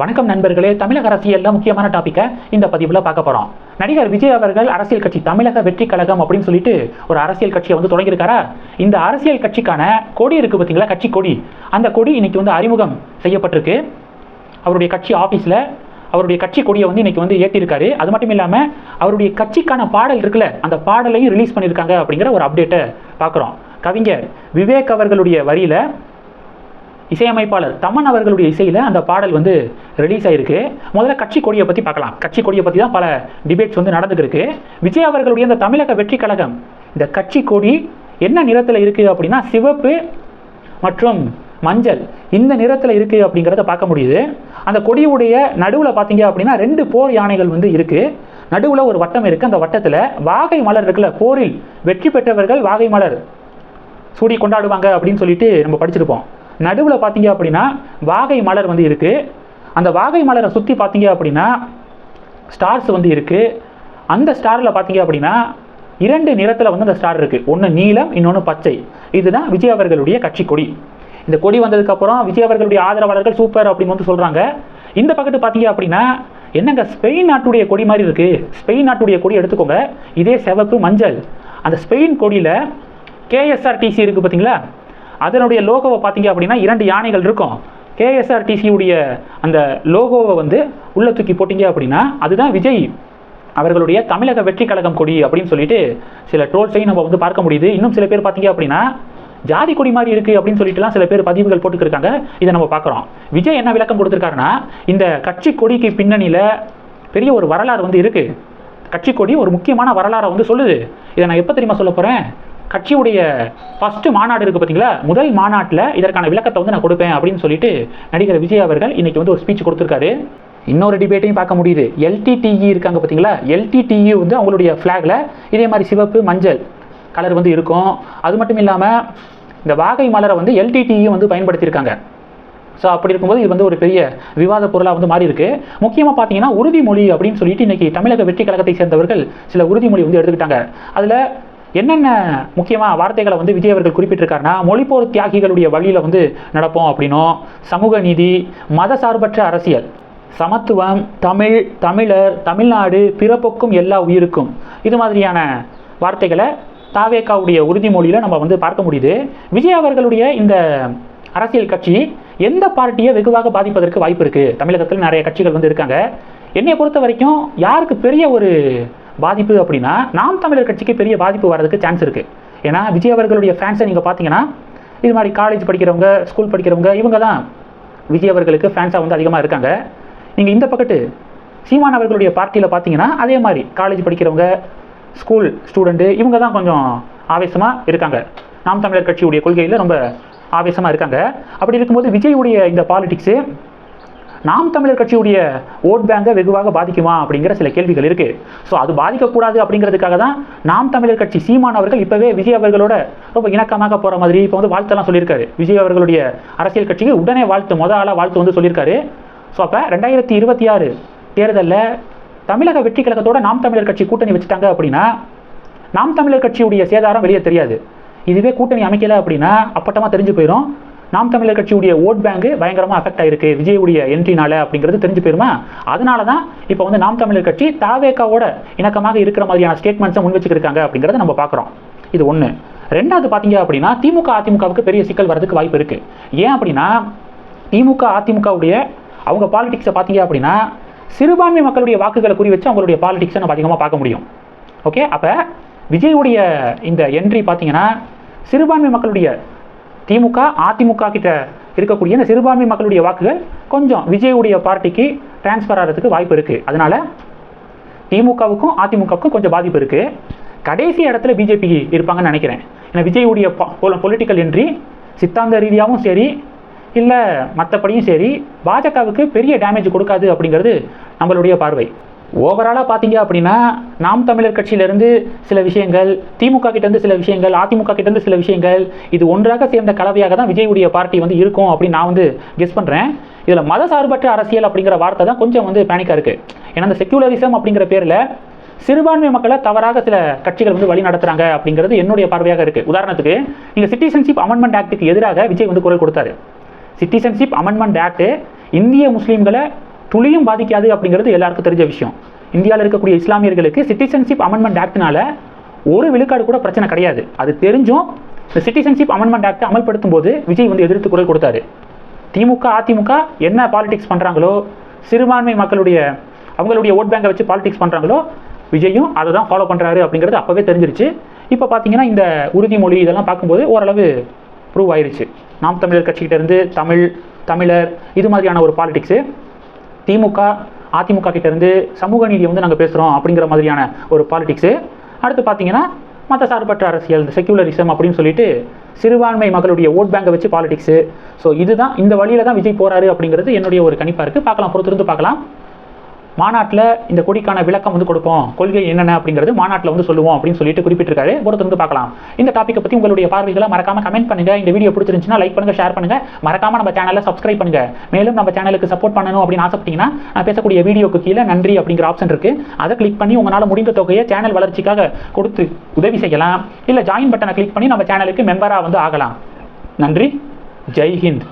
வணக்கம் நண்பர்களே. தமிழக அரசியல்ல முக்கியமான டாப்பிக்கை இந்த பதிவில் பார்க்க போறோம். நடிகர் விஜய் அவர்கள் அரசியல் கட்சி தமிழக வெற்றி கழகம் அப்படின்னு சொல்லிட்டு ஒரு அரசியல் கட்சியை வந்து தொடங்கியிருக்காரா? இந்த அரசியல் கட்சிக்கான கொடி இருக்கு பார்த்தீங்களா? கட்சி கொடி. அந்த கொடி இன்னைக்கு வந்து அறிமுகம் செய்யப்பட்டிருக்கு. அவருடைய கட்சி ஆஃபீஸில் அவருடைய கட்சி கொடியை வந்து இன்னைக்கு வந்து ஏற்றிருக்காரு அது மட்டும் இல்லாமல் அவருடைய கட்சிக்கான பாடல் இருக்குல்ல அந்த பாடலையும் ரிலீஸ் பண்ணியிருக்காங்க அப்படிங்கிற ஒரு அப்டேட்டை பார்க்குறோம். கவிஞர் விவேக் அவர்களுடைய வரியில் இசையமைப்பாளர் தமன் அவர்களுடைய இசையில் அந்த பாடல் வந்து ரிலீஸ் ஆயிருக்கு. முதல்ல கட்சி கொடியை பற்றி பார்க்கலாம். கட்சி கொடியை பற்றி தான் பல டிபேட்ஸ் வந்து நடந்துட்டு விஜய் அவர்களுடைய இந்த தமிழக வெற்றி கழகம் இந்த கட்சி கொடி என்ன நிறத்தில் இருக்குது அப்படின்னா சிவப்பு மற்றும் மஞ்சள் இந்த நிறத்தில் இருக்குது அப்படிங்கிறத பார்க்க முடியுது. அந்த கொடியுடைய நடுவில் பார்த்தீங்க அப்படின்னா ரெண்டு போர் யானைகள் வந்து இருக்குது நடுவில் ஒரு வட்டம் இருக்குது அந்த வட்டத்தில் வாகை மலர் இருக்குல்ல போரில் வெற்றி பெற்றவர்கள் வாகை மலர் சூடி கொண்டாடுவாங்க அப்படின்னு சொல்லிட்டு நம்ம படிச்சிருப்போம். நடுவில் பார்த்தீங்க அப்படின்னா வாகை மலர் வந்து இருக்குது அந்த வாகை மலரை சுற்றி பார்த்தீங்க அப்படின்னா ஸ்டார்ஸ் வந்து இருக்குது அந்த ஸ்டாரில் பார்த்தீங்க அப்படின்னா இரண்டு நிறத்தில் வந்து அந்த ஸ்டார் இருக்குது ஒன்று நீலம் இன்னொன்று பச்சை. இதுதான் விஜய் அவர்களுடைய கட்சி கொடி. இந்த கொடி வந்ததுக்கப்புறம் விஜய் அவர்களுடைய ஆதரவாளர்கள் சூப்பர் அப்படின்னு வந்து சொல்கிறாங்க இந்த பக்கத்து பார்த்தீங்க அப்படின்னா என்னங்க ஸ்பெயின் நாட்டுடைய கொடி மாதிரி இருக்குது ஸ்பெயின் நாட்டுடைய கொடி எடுத்துக்கோங்க. இதே சிவப்பு மஞ்சள். அந்த ஸ்பெயின் கொடியில் கேஎஸ்ஆர்டிசி இருக்குது பார்த்தீங்களா அதனுடைய லோகோவை பார்த்தீங்க அப்படின்னா இரண்டு யானைகள் இருக்கும். கேஎஸ்ஆர்டிசியுடைய அந்த லோகோவை வந்து உள்ள தூக்கி போட்டீங்க அப்படின்னா அதுதான் விஜய் அவர்களுடைய தமிழக வெற்றி கழகம் கொடி அப்படின்னு சொல்லிட்டு சில ட்ரோல்ஸையும் நம்ம வந்து பார்க்க முடியுது. இன்னும் சில பேர் பார்த்தீங்க அப்படின்னா ஜாதி கொடி மாதிரி இருக்குது அப்படின்னு சொல்லிட்டுலாம் சில பேர் பதிவுகள் போட்டுக்கிருக்காங்க. இதை நம்ம பார்க்குறோம். விஜய் என்ன விளக்கம் கொடுத்துருக்காருன்னா இந்த கட்சி கொடிக்கு பின்னணியில் பெரிய ஒரு வரலாறு வந்து இருக்குது கட்சி கொடி ஒரு முக்கியமான வரலாறை வந்து சொல்லுது. இதை நான் எப்போ தெரியுமா சொல்ல போகிறேன் கட்சியுடைய ஃபஸ்ட்டு மாநாடு இருக்குது பார்த்தீங்களா முதல் மாநாட்டில் இதற்கான விளக்கத்தை வந்து நான் கொடுப்பேன் அப்படின்னு சொல்லிட்டு நடிகர் விஜய் அவர்கள் இன்னைக்கு வந்து ஒரு ஸ்பீச் கொடுத்துருக்காரு. இன்னொரு டிபேட்டையும் பார்க்க முடியுது. எல்டிடிஇ இருக்காங்க பார்த்தீங்களா எல்டிடிஇ வந்து அவங்களுடைய ஃப்ளாகில் இதே மாதிரி சிவப்பு மஞ்சள் கலர் வந்து இருக்கும். அது மட்டும் இல்லாமல் இந்த வாகை மலரை வந்து எல்டிடியும் வந்து பயன்படுத்தியிருக்காங்க. ஸோ அப்படி இருக்கும்போது இது வந்து ஒரு பெரிய விவாத பொருளாக வந்து மாறி இருக்கு. முக்கியமாக பார்த்தீங்கன்னா உறுதிமொழி அப்படின்னு சொல்லிட்டு இன்னைக்கு தமிழக வெற்றி கழகத்தை சேர்ந்தவர்கள் சில உறுதிமொழி வந்து எடுத்துக்கிட்டாங்க. அதில் என்னென்ன முக்கியமாக வார்த்தைகளை வந்து விஜய் அவர்கள் குறிப்பிட்டிருக்காருன்னா மொழிப்போர் தியாகிகளுடைய வழியில் வந்து நடப்போம் அப்படின்னும். சமூக நீதி மதசார்பற்ற அரசியல் சமத்துவம் தமிழ் தமிழர் தமிழ்நாடு பிறப்புக்கும் எல்லா உயிருக்கும். இது மாதிரியான வார்த்தைகளை தாவேக்காவுடைய உறுதிமொழியில் நம்ம வந்து பார்க்க முடியுது. விஜய் அவர்களுடைய இந்த அரசியல் கட்சி எந்த பார்ட்டியை வெகுவாக பாதிப்பதற்கு வாய்ப்பு இருக்குது தமிழகத்தில் நிறைய கட்சிகள் வந்து இருக்காங்க. என்னை பொறுத்த வரைக்கும் யாருக்கு பெரிய ஒரு பாதிப்பு அப்படின்னா நாம் தமிழர் கட்சிக்கு பெரிய பாதிப்பு வர்றதுக்கு சான்ஸ் இருக்குது ஏன்னா விஜய் அவர்களுடைய ஃபேன்ஸை நீங்கள் பார்த்தீங்கன்னா இது மாதிரி காலேஜ் படிக்கிறவங்க ஸ்கூல் படிக்கிறவங்க இவங்க தான் விஜய் அவர்களுக்கு ஃபேன்ஸாக வந்து அதிகமாக இருக்காங்க. நீங்கள் இந்த பக்கத்து சீமான் அவர்களுடைய பார்ட்டியில் பார்த்தீங்கன்னா அதே மாதிரி காலேஜ் படிக்கிறவங்க ஸ்கூல் ஸ்டூடெண்ட்டு இவங்க தான் கொஞ்சம் ஆவேசமாக இருக்காங்க. நாம் தமிழர் கட்சியுடைய கொள்கையில் ரொம்ப ஆவேசமாக இருக்காங்க. அப்படி இருக்கும்போது விஜய் உடைய இந்த பாலிடிக்ஸு நாம் தமிழர் கட்சியுடைய ஓட் பேங்கை வெகுவாக பாதிக்குமா அப்படிங்கிற சில கேள்விகள் இருக்கு. ஸோ அது பாதிக்கக்கூடாது அப்படிங்கிறதுக்காக தான் நாம் தமிழர் கட்சி சீமான் அவர்கள் இப்போவே விஜய் அவர்களோட ரொம்ப இணக்கமாக போகிற மாதிரி இப்போ வந்து வாழ்த்தெல்லாம் சொல்லியிருக்காரு. விஜய் அவர்களுடைய அரசியல் கட்சிக்கு உடனே வாழ்த்து முத ஆளாக வாழ்த்து வந்து சொல்லியிருக்காரு. ஸோ அப்போ ரெண்டாயிரத்தி இருபத்தி ஆறு தேர்தலில் தமிழக வெற்றி கழகத்தோட நாம் தமிழர் கட்சி கூட்டணி வச்சுட்டாங்க அப்படின்னா நாம் தமிழர் கட்சியுடைய சேதாரம் வெளியே தெரியாது. இதுவே கூட்டணி அமைக்கலை அப்படின்னா அப்பட்டமாக தெரிஞ்சு போயிடும் நாம் தமிழர் கட்சியுடைய ஓட் பேங்க் பயங்கரமாக அஃபெக்ட் ஆயிருக்கு. விஜயுடைய என்ட்ரினால அப்படிங்கிறது தெரிஞ்சு போயிருமா? அதனால தான் இப்போ வந்து நாம் தமிழர் கட்சி தாவேக்காவோட இணக்கமாக இருக்கிற மாதிரியான ஸ்டேட்மெண்ட்ஸை முன் வச்சுக்கிருக்காங்க அப்படிங்கிறத நம்ம பார்க்குறோம். இது ஒன்று ரெண்டாவது பார்த்தீங்க அப்படின்னா திமுக அதிமுகவுக்கு பெரிய சிக்கல் வரதுக்கு வாய்ப்பு இருக்குது ஏன் அப்படின்னா திமுக அதிமுகவுடைய அவங்க பாலிடிக்ஸை பார்த்தீங்க அப்படின்னா சிறுபான்மை மக்களுடைய வாக்குகளை குறி வச்சு அவங்களுடைய பாலிடிக்ஸை நம்ம அதிகமாக பார்க்க முடியும். ஓகே அப்போ விஜயுடைய இந்த என்ட்ரி பார்த்தீங்கன்னா சிறுபான்மை மக்களுடைய திமுக அதிமுக கிட்ட இருக்கக்கூடிய இந்த சிறுபான்மை மக்களுடைய வாக்குகள் கொஞ்சம் விஜயுடைய பார்ட்டிக்கு டிரான்ஸ்ஃபர் ஆகிறதுக்கு வாய்ப்பு இருக்குது அதனால திமுகவுக்கும் அதிமுகவுக்கும் கொஞ்சம் பாதிப்பு இருக்குது கடைசி இடத்துல பிஜேபி இருப்பாங்கன்னு நினைக்கிறேன். ஏன்னா விஜயுடைய பொலிட்டிக்கல் என்ட்ரி சித்தாந்த ரீதியாகவும் சரி இல்லை மற்றபடியும் சரி பாஜகவுக்கு பெரிய டேமேஜ் கொடுக்காது அப்படிங்கிறது நம்மளுடைய பார்வை. ஓவராலாக பார்த்தீங்க அப்படின்னா நாம் தமிழர் கட்சியிலேருந்து சில விஷயங்கள் திமுக கிட்டேருந்து சில விஷயங்கள் அதிமுக கிட்டேருந்து சில விஷயங்கள் இது ஒன்றாக சேர்ந்த கலவையாக தான் விஜயுடைய பார்ட்டி வந்து இருக்கும் அப்படின்னு நான் வந்து கெஸ் பண்ணுறேன் இதில் மத சார்பற்ற அரசியல் அப்படிங்கிற வார்த்தை தான் கொஞ்சம் வந்து பேனிக்காக இருக்குது ஏன்னா அந்த செக்யூலரிசம் அப்படிங்கிற பேரில் சிறுபான்மை மக்களை தவறாக சில கட்சிகள் வந்து வழி நடத்துகிறாங்க அப்படிங்கிறது என்னுடைய பார்வையாக இருக்குது உதாரணத்துக்கு நீங்கள் சிட்டிசன்ஷிப் அமெண்ட்மெண்ட் ஆக்டுக்கு எதிராக விஜய் வந்து குரல் கொடுத்தாரு. சிட்டிசன்ஷிப் அமெண்ட்மெண்ட் ஆக்ட் இந்திய முஸ்லீம்களை துளியும் பாதிக்காது அப்படிங்கிறது எல்லாருக்கும் தெரிஞ்ச விஷயம். இந்தியாவில் இருக்கக்கூடிய இஸ்லாமியர்களுக்கு சிட்டிசன்ஷிப் அமெண்ட்மெண்ட் ஆக்ட்னால ஒரு விழுக்காடு கூட பிரச்சனை கிடையாது. அது தெரிஞ்சும் இந்த சிட்டிசன்ஷிப் அமெண்ட்மெண்ட் ஆக்ட் அமல்படுத்தும் போது விஜய் வந்து எதிர்த்து குரல் கொடுத்தாரு. திமுக அதிமுக என்ன பாலிடிக்ஸ் பண்ணுறாங்களோ சிறுபான்மை மக்களுடைய அவங்களுடைய ஓட் பேங்கை வச்சு பாலிடிக்ஸ் பண்ணுறாங்களோ விஜயும் அதை தான் ஃபாலோ பண்ணுறாரு அப்படிங்கிறது அப்போவே தெரிஞ்சிருச்சு. இப்போ பார்த்தீங்கன்னா இந்த உறுதிமொழி இதெல்லாம் பார்க்கும்போது ஓரளவு ப்ரூவ் ஆயிருச்சு. நாம் தமிழர் கட்சிக்கிட்டேருந்து தமிழ் தமிழர் இது மாதிரியான ஒரு பாலிடிக்ஸு திமுக அதிமுக கிட்டேருந்து சமூக நீதியை வந்து நாங்கள் பேசுகிறோம் அப்படிங்கிற மாதிரியான ஒரு பாலிடிக்ஸு அடுத்து பார்த்தீங்கன்னா மற்ற சார்பற்ற அரசியல் இந்த செக்யூலரிசம் அப்படின்னு சொல்லிட்டு சிறுபான்மை மக்களுடைய ஓட் பேங்கை வச்சு பாலிடிக்ஸு ஸோ இதுதான் இந்த வழியில தான் விஜய் போறாரு அப்படிங்கிறது என்னுடைய ஒரு கணிப்பாக இருக்குது பார்க்கலாம் பொறுத்திருந்து பார்க்கலாம். மாநாட்டில் இந்த கொடிக்கான விளக்கம் வந்து கொடுப்போம். கொள்கை என்னென்ன அப்படிங்கிறது மாநாட்டில் வந்து சொல்லுவோம் அப்படின்னு சொல்லிட்டு குறிப்பிட்டிருக்காரு. பொறுத்திருந்து பார்க்கலாம். இந்த டாப்பிக்கை பற்றி உங்களுடைய பார்வைகளை மறக்காம கமெண்ட் பண்ணுங்க. இந்த வீடியோ பிடிச்சிருந்துச்சுன்னா லைக் பண்ணுங்க ஷேர் பண்ணுங்க. மறக்காம நம்ம சேனலை சப்ஸ்கிரைப் பண்ணுங்க. மேலும் நம்ம சேனலுக்கு சப்போர்ட் பண்ணணும் அப்படின்னு ஆசைப்பட்டீங்கன்னா நான் பேசக்கூடிய வீடியோக்கு கீழே நன்றி அப்படிங்கிற ஆப்ஷன் இருக்கு. அதை கிளிக் பண்ணி உங்களால் முடிந்த தொகையை சேனல் வளர்ச்சிக்காக கொடுத்து உதவி செய்யலாம். இல்லை ஜாயின் பட்டனை கிளிக் பண்ணி நம்ம சேனலுக்கு மெம்பராக வந்து ஆகலாம். நன்றி. ஜெய் ஹிந்த்.